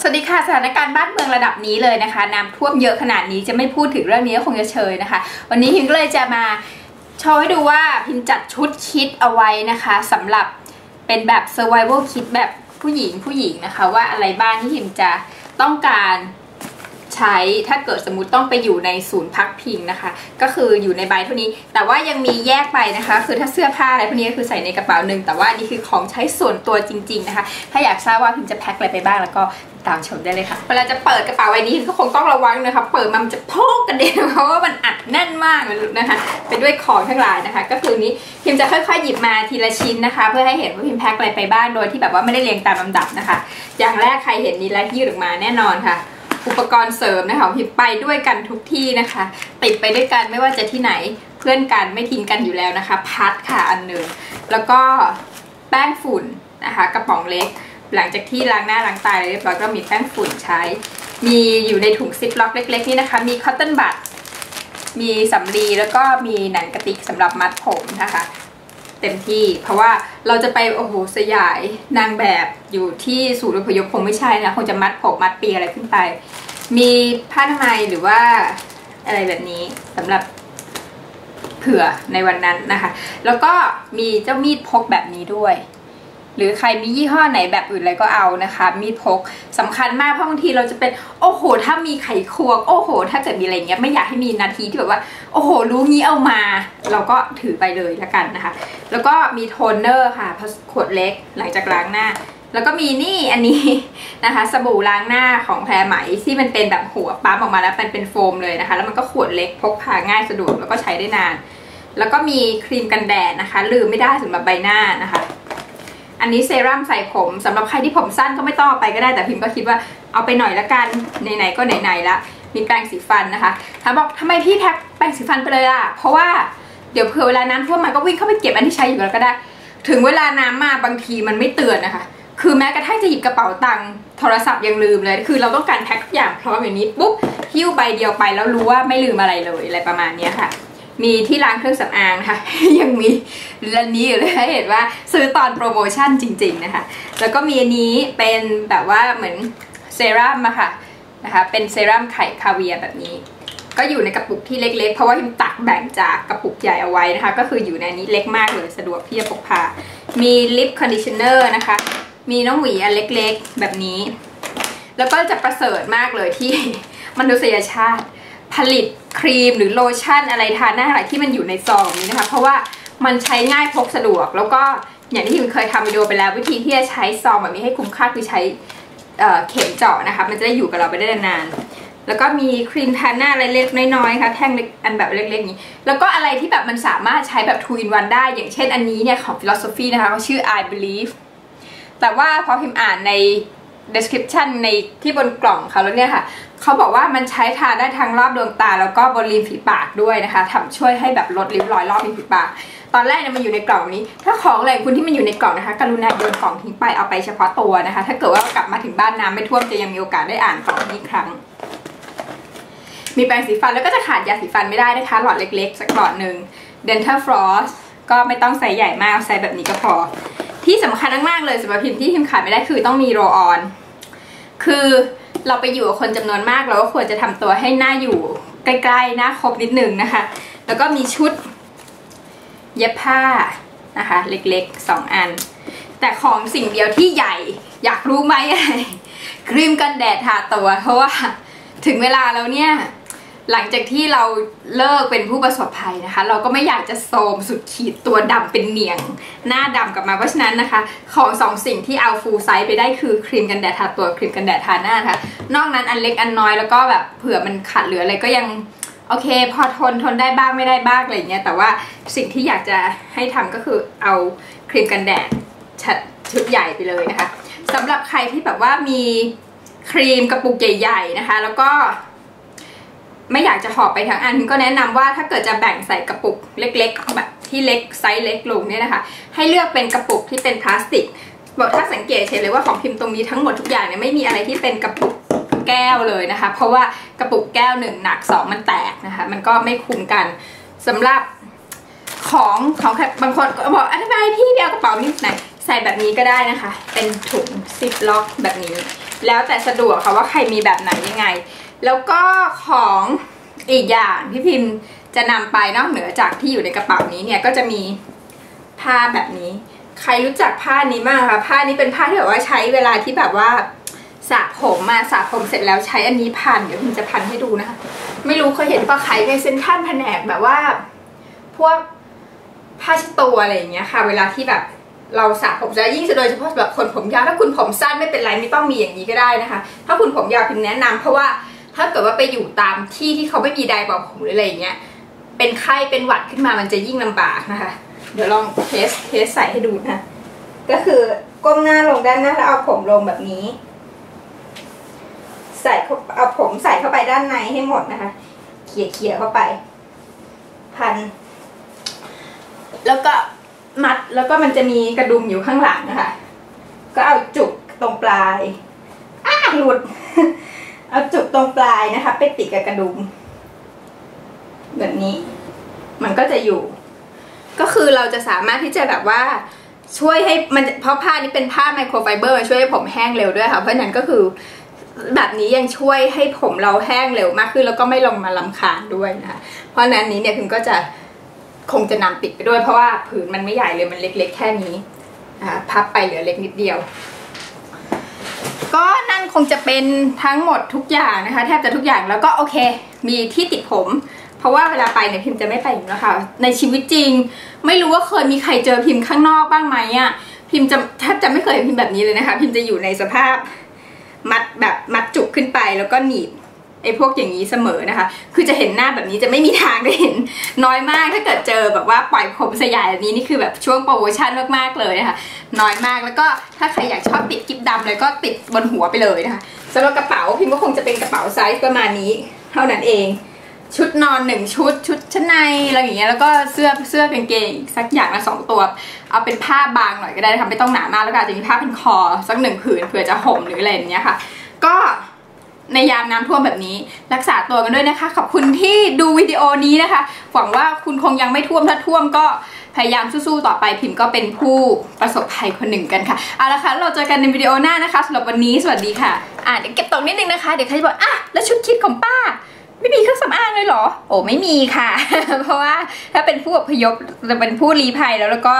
สวัสดีค่ะสถานการณ์บ้านเมืองระดับนี้เลยนะคะน้ำท่วมเยอะขนาดนี้จะไม่พูดถึงเรื่องนี้ก็คงจะเชยนะคะ วันนี้พิมก็เลยจะมาโชว์ให้ดูว่าพิมจัดชุดคิดเอาไว้นะคะสำหรับเป็นแบบ survival kit แบบผู้หญิงผู้หญิงนะคะ ว่าอะไรบ้างที่พิมจะต้องการ ใช้ถ้าเกิดสมมติต้องไปอยู่ในศูนย์พักพิงนะคะ ก็คืออยู่ในใบเท่านี้ แต่ว่ายังมีแยกไปนะคะ คือถ้าเสื้อผ้าอะไรพวกนี้ก็คือใส่ในกระเป๋าหนึ่งแต่ว่านี่คือของใช้ส่วนตัวจริง ๆนะคะ ถ้าอยากทราบว่าพิมจะแพ็คอะไรไปบ้างแล้วก็ตามชมได้เลยค่ะเวลาจะเปิดกระเป๋าใบนี้ก็คงต้องระวังนะคะ เปิดมันจะโพกกระเด็นเพราะว่ามันอัดแน่นมากนะคะไปด้วยของทั้งหลายนะคะ ก็คือนี้พิมจะค่อยๆหยิบมาทีละชิ้นนะคะ เพื่อให้เห็นว่าพิมแพ็คอะไรไปบ้างโดยที่แบบว่าไม่ได้เรียงตามลำดับนะคะ อย่างแรกใครเห็นนี้แล้วยืดออกมาแน่นอนค่ะ อุปกรณ์เสริมนะคะพิมไปด้วยกันทุกที่นะคะ ติดไปด้วยกันไม่ว่าจะที่ไหนเพื่อนกันไม่ทิ้งกันอยู่แล้วนะคะ พัดค่ะอันหนึ่งแล้วก็แป้งฝุ่นนะคะ กระป๋องเล็ก หลังจากที่ล้างหน้าล้างตาเรียบร้อยก็มีแป้งฝุ่นใช้ มีอยู่ในถุงซิปล็อกเล็ก ๆ นี่นะคะ มีคอตตอนบัดมีสำลีแล้วก็มีหนังกระติกสำหรับมัดผมนะคะ เต็มที่ เพราะว่าเราจะไปโอ้โหสยายนางแบบอยู่ที่ศูนย์อพยพคงไม่ใช่นะคงจะมัดผมมัดปีอะไรขึ้นไป มีผ้าทำไมยหรือว่าอะไรแบบนี้สำหรับเผื่อในวันนั้นนะคะ แล้วก็มีเจ้ามีดพกแบบนี้ด้วย หรือใครมียี่ห้อไหนแบบอื่นอะไรก็เอานะคะ มีดพกสำคัญมากเพราะบางทีเราจะเป็นโอ้โห ถ้ามีไขควงโอ้โห ถ้าเกิดมีอะไรเงี้ยไม่อยากให้มีนาทีที่แบบว่าโอ้โห รู้งี้เอามา เราก็ถือไปเลยละกันนะคะ แล้วก็มีโทนเนอร์ค่ะขวดเล็กหลังจากล้างหน้าแล้วก็มีนี่อันนี้นะคะสบู่ล้างหน้าของแพรไหมที่มันเป็นแบบหัวปั๊มออกมาแล้วเป็นเป็นโฟมเลยนะคะ แล้วมันก็ขวดเล็กพกพาง่ายสะดวกแล้วก็ใช้ได้นาน แล้วก็มีครีมกันแดดนะคะ ลืมไม่ได้สำหรับใบหน้านะคะ อันนี้เซรั่มใส่ผมสำหรับใครที่ผมสั้นก็ไม่ต้องเอาไปก็ได้แต่พิมก็คิดว่าเอาไปหน่อยละกันไหนๆก็ไหนๆละมีแปรงสีฟันนะคะถาบอกทำไมพี่แพ็คแปรงสีฟันไปเลยล่ะเพราะว่าเดี๋ยวเผื่อเวลาน้ำท่วมมันก็วิ่งเข้าไปเก็บอันที่ใช้อยู่แล้วก็ได้ ถึงเวลาน้ำมาบางทีมันไม่เตือนนะคะ คือแม้กระทั่งจะหยิบกระเป๋าตังค์โทรศัพท์ยังลืมเลย คือเราต้องการแพ็คทุกอย่างพร้อมอย่างนี้ปุ๊บหิ้วใบเดียวไปแล้วรู้ว่าไม่ลืมอะไรเลยอะไรประมาณนี้ค่ะ มีที่ล้างเครื่องสำอางค่ะ ยังมีร้านนี้อยู่เลยให้เห็นว่าซื้อตอนโปรโมชั่นจริงๆนะคะ แล้วก็มีอันนี้เป็นแบบว่าเหมือนเซรั่มอะค่ะนะคะเป็นเซรั่มไข่คาเวียแบบนี้ ก็อยู่ในกระปุกที่เล็ก ๆ เพราะว่าพิมตักแบ่งจากกระปุกใหญ่เอาไว้นะคะ ก็คืออยู่ในนี้เล็กมากเลยสะดวกที่จะพกพา มีลิปคอนดิชเนอร์นะคะ มีน้องหวีอันเล็กๆแบบนี้ แล้วก็จะประเสริฐมากเลยที่มนุษยชาติ ผลิตครีมหรือโลชั่นอะไรทาหน้าอะไรที่มันอยู่ในซองนี้นะคะ เพราะว่ามันใช้ง่ายพกสะดวก แล้วก็อย่างที่พิมเคยทำวิดีโอไปแล้ววิธีที่จะใช้ซองแบบนี้ให้คุ้มค่าคือใช้เเข็มเจาะนะคะ มันจะได้อยู่กับเราไปได้นานแล้วก็มีครีมทาหน้าอะไรเล็กน้อยๆค่ะแท่งเล็กอันแบบเล็กๆนี้ แล้วก็อะไรที่แบบมันสามารถใช้แบบ two in one ได้ อย่างเช่นอันนี้เนี่ยของ philosophy นะคะเขาชื่อ I believe แต่ว่าพอพิมอ่านใน description ในที่บนกล่องเขาแล้วเนี่ยค่ะเขาบอกว่ามันใช้ทาได้ทั้งรอบดวงตา แล้วก็บนริมฝีปากด้วยนะคะทำช่วยให้แบบลดริ้วรอยรอบริมฝีปาก ตอนแรกเนี่ยมันอยู่ในกล่องนี้ ถ้าของอะไรคุณที่มันอยู่ในกล่องนะคะ กรุณาโยนกล่องทิ้งไปเอาไปเฉพาะตัวนะคะ ถ้าเกิดว่ากลับมาถึงบ้านน้ำไม่ท่วมจะยังมีโอกาสได้อ่านกล่องนี้ครั้ง มีแปรงสีฟันแล้วก็จะขาดยาสีฟันไม่ได้นะคะ หลอดเล็กๆ สักหลอดหนึ่ง dental floss ก็ไม่ต้องใส่ใหญ่มากใส่แบบนี้ก็พอ ที่สำคัญมากๆเลยสำหรับพิมพ์ที่พิมพ์ขาดไม่ได้คือต้องมีโรออน คือเราไปอยู่กับคนจำนวนมากเราก็ควรจะทำตัวให้หน้าอยู่ใกล้ๆหน้าครบนิดนึงนะคะ แล้วก็มีชุดเย็บผ้านะคะ เล็กๆ 2 อัน แต่ของสิ่งเดียวที่ใหญ่อยากรู้ไหมอะไรครีมกันแดดทาตัวเพราะว่าถึงเวลาแล้วเนี่ย หลังจากที่เราเลิกเป็นผู้ประสบภัยนะคะ เราก็ไม่อยากจะโทมสุดขีดตัวดำเป็นเหนียง หน้าดำกลับมาเพราะฉะนั้นนะคะ ของสองสิ่งที่เอาฟูลไซส์ไปได้คือครีมกันแดดทาตัวครีมกันแดดทาหน้านะคะ นอกนั้นอันเล็กอันน้อยแล้วก็แบบเผื่อมันขาดเหลืออะไรก็ยังโอเค พอทนทนได้บ้างไม่ได้บ้างอะไรเงี้ยแต่ว่าสิ่งที่อยากจะให้ทำก็คือเอาครีมกันแดดชุดใหญ่ไปเลยนะคะสำหรับใครที่แบบว่ามีครีมกระปุกใหญ่ ๆนะคะ แล้วก็ ไม่อยากจะหอบไปทั้งอันก็แนะนำว่าถ้าเกิดจะแบ่งใส่กระปุกเล็กๆแบบที่เล็กไซส์เล็กลงเนี่ยนะคะ ให้เลือกเป็นกระปุกที่เป็นพลาสติกบอกถ้าสังเกตเห็นเลยว่าของพิมพ์ตรงนี้ทั้งหมดทุกอย่างเนี่ยไม่มีอะไรที่เป็นกระปุกแก้วเลยนะคะ เพราะว่ากระปุกแก้วหนึ่งหนักสองมันแตกนะคะ มันก็ไม่คุ้มกันสำหรับของของบางคนบอกอธิบายพี่เดียวกระเป๋านี่ไหนใส่แบบนี้ก็ได้นะคะ เป็นถุงซิปล็อกแบบนี้ แล้วแต่สะดวกค่ะว่าใครมีแบบไหนยังไง แล้วก็ของอีกอย่างที่พิมพ์จะนำไปนอกเหนือจากที่อยู่ในกระเป๋านี้เนี่ยก็จะมีผ้าแบบนี้ ใครรู้จักผ้านี้มากคะผ้านี้เป็นผ้าที่แบบว่าใช้เวลาที่แบบว่าสระผมมาสระผมเสร็จแล้วใช้อันนี้พันเดี๋ยวพิมจะพันให้ดูนะคะไม่รู้เคยเห็นปะใครในเซ็นทรัลแผนกแบบว่า พวกผ้าชตัวอะไรอย่างเงี้ยค่ะ เวลาที่แบบเราสระผมจะยิ่งโดยเฉพาะแบบคนผมยาวถ้าคุณผมสั้นไม่เป็นไรไม่ต้องมีอย่างนี้ก็ได้นะคะ ถ้าคุณผมยาวพิมแนะนำเพราะว่า ถ้าเกิดว่าไปอยู่ตามที่ที่เขาไม่มีไดร์เป่าผมหรืออะไรอย่างเงี้ย เป็นไข้เป็นหวัดขึ้นมามันจะยิ่งลำบากนะคะ เดี๋ยวลองเทสเทสใส่ให้ดูนะ ก็คือก้มหน้าลงด้านหน้าแล้วเอาผมลงแบบนี้ ใส่เข้าเอาผมใส่เข้าไปด้านในให้หมดนะคะ เขี่ยเขี่ยเข้าไป พัน แล้วก็มัดแล้วก็มันจะมีกระดุมอยู่ข้างหลังนะคะ ก็เอาจุกตรงปลายอ้าหลุด เอาจุกตรงปลายนะคะ ไปติดกับกระดุมแบบนี้ มันก็จะอยู่ ก็คือเราจะสามารถที่จะแบบว่าช่วยให้มันเพราะผ้านี้เป็นผ้าไมโครไฟเบอร์ช่วยให้ผมแห้งเร็วด้วยค่ะ เพราะฉะนั้นก็คือแบบนี้ยังช่วยให้ผมเราแห้งเร็วมากขึ้น แล้วก็ไม่ลงมาลำคาญด้วยนะคะเพราะฉะนั้นนี้เนี่ยพิมก็จะคงจะนำติดไปด้วยเพราะว่าผืนมันไม่ใหญ่เลยมันเล็ก ๆ แค่นี้พับไปเหลือเล็กนิดเดียว ก็นั่นคงจะเป็นทั้งหมดทุกอย่างนะคะ แทบจะทุกอย่างแล้วก็โอเค มีที่ติดผม เพราะว่าเวลาไปเนี่ยพิมจะไม่ไปอยู่แล้วค่ะในชีวิตจริง ไม่รู้ว่าเคยมีใครเจอพิมข้างนอกบ้างไหมอะพิมจะแทบจะไม่เคยเห็นพิมแบบนี้เลยนะคะ พิมจะอยู่ในสภาพมัดแบบมัดจุกขึ้นไปแล้วก็หนีบ ไอ้พวกอย่างนี้เสมอนะคะ คือจะเห็นหน้าแบบนี้จะไม่มีทางได้เห็นน้อยมากถ้าเกิดเจอแบบว่าปล่อยผมสยายแบบนี้นี่คือแบบช่วงโปรโมชั่นมากๆเลยนะคะน้อยมากแล้วก็ถ้าใครอยากชอบติดกิ๊บดำเลยก็ติดบนหัวไปเลยนะคะสำหรับกระเป๋าพิมก็คงจะเป็นกระเป๋าไซส์ประมาณนี้ เท่านั้นเอง ชุดนอนหนึ่งชุด ชุดชั้นในอะไรอย่างเงี้ยแล้วก็เสื้อเสื้อกางเกงสักอย่างละสองตัว เอาเป็นผ้าบางหน่อยก็ได้นะคะไม่ต้องหนามากแล้วก็อาจจะมีผ้าพันคอสักหนึ่งผืนเผื่อจะห่มหรืออะไรอย่างเงี้ยค่ะ ก็ ในยามน้ำท่วมแบบนี้ รักษาตัวกันด้วยนะคะ ขอบคุณที่ดูวิดีโอนี้นะคะ หวังว่าคุณคงยังไม่ท่วมถ้าท่วมก็พยายามสู้ๆต่อไปพิมพ์ก็เป็นผู้ประสบภัยคนหนึ่งกันค่ะเอาละค่ะเราเจอกันในวิดีโอหน้านะคะสำหรับวันนี้สวัสดีค่ะ อะเดี๋ยวเก็บตรงนิดนึงนะคะ เดี๋ยวใครจะบอกอะแล้วชุดคิดของป้า ไม่มีเครื่องสำอางเลยเหรอ โอ้ไม่มีค่ะ เพราะว่าถ้าเป็นผู้อพยพจะเป็นผู้รีภัยแล้วแล้วก็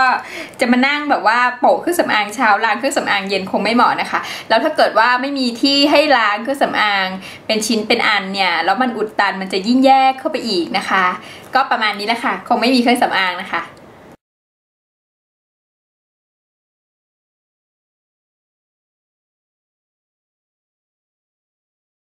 จะมานั่งแบบว่าโปะเครื่องสำอางเช้าล้างเครื่องสำอางเย็นคงไม่เหมาะนะคะ แล้วถ้าเกิดว่าไม่มีที่ให้ล้างเครื่องสำอาง เป็นชิ้นเป็นอันเนี่ยแล้วมันอุดตันมันจะยิ่งแยกเข้าไปอีกนะคะ ก็ประมาณนี้แหละค่ะ คงไม่มีเครื่องสำอางนะคะ